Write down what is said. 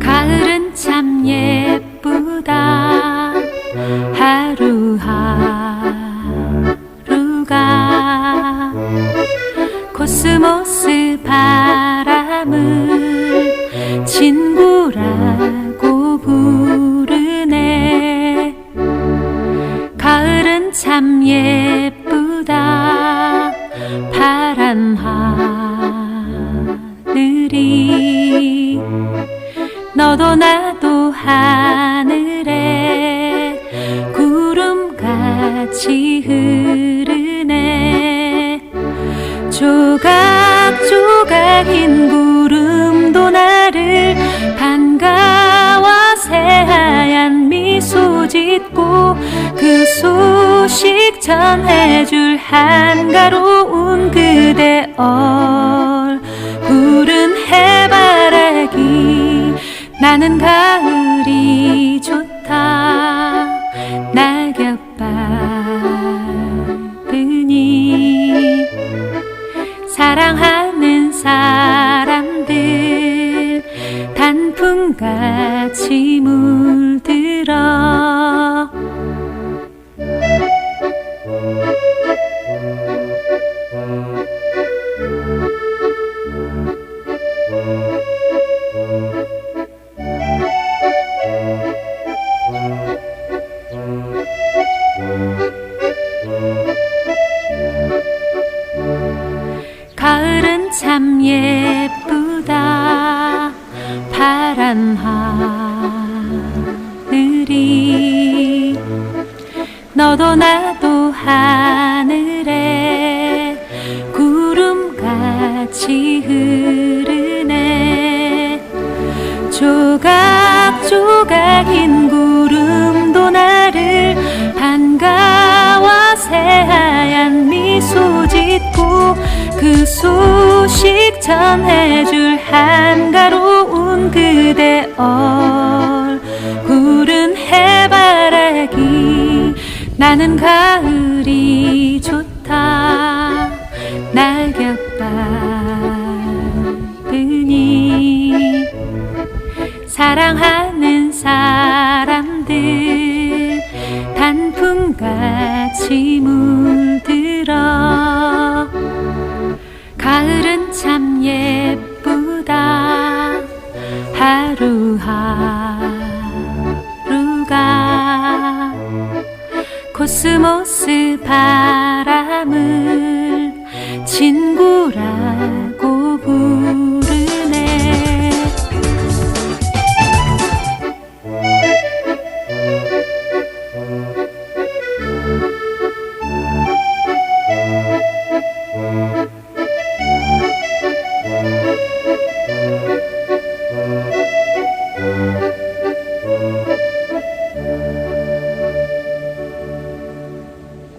가을은 참 예쁘다. 하루하루가 코스모스 바람을 친구라고 부르네. 가을은 참 예쁘다. 파란 하늘 너도 나도 하늘에 구름같이 흐르네. 조각조각인 구름도 나를 반가워 새하얀 미소 짓고 그 소식 전해줄 한가로운 그대 얼 나는 가을이 좋다. 낙엽밟으니 사랑하는 사람들 단풍같이 물들어 예쁘다. 파란 하늘이 너도 나도 하늘에 구름같이 흐르네. 조각조각인 구름도 나를 반가워 새하얀 미소 짓고 그 소 식 전해줄 한가로운 그대 얼굴은 해바라기 나는 가을이 좋다. 낙엽밟으니. 사랑하는 사람들 단풍같이 물 하루하루가 코스모스 바람을 진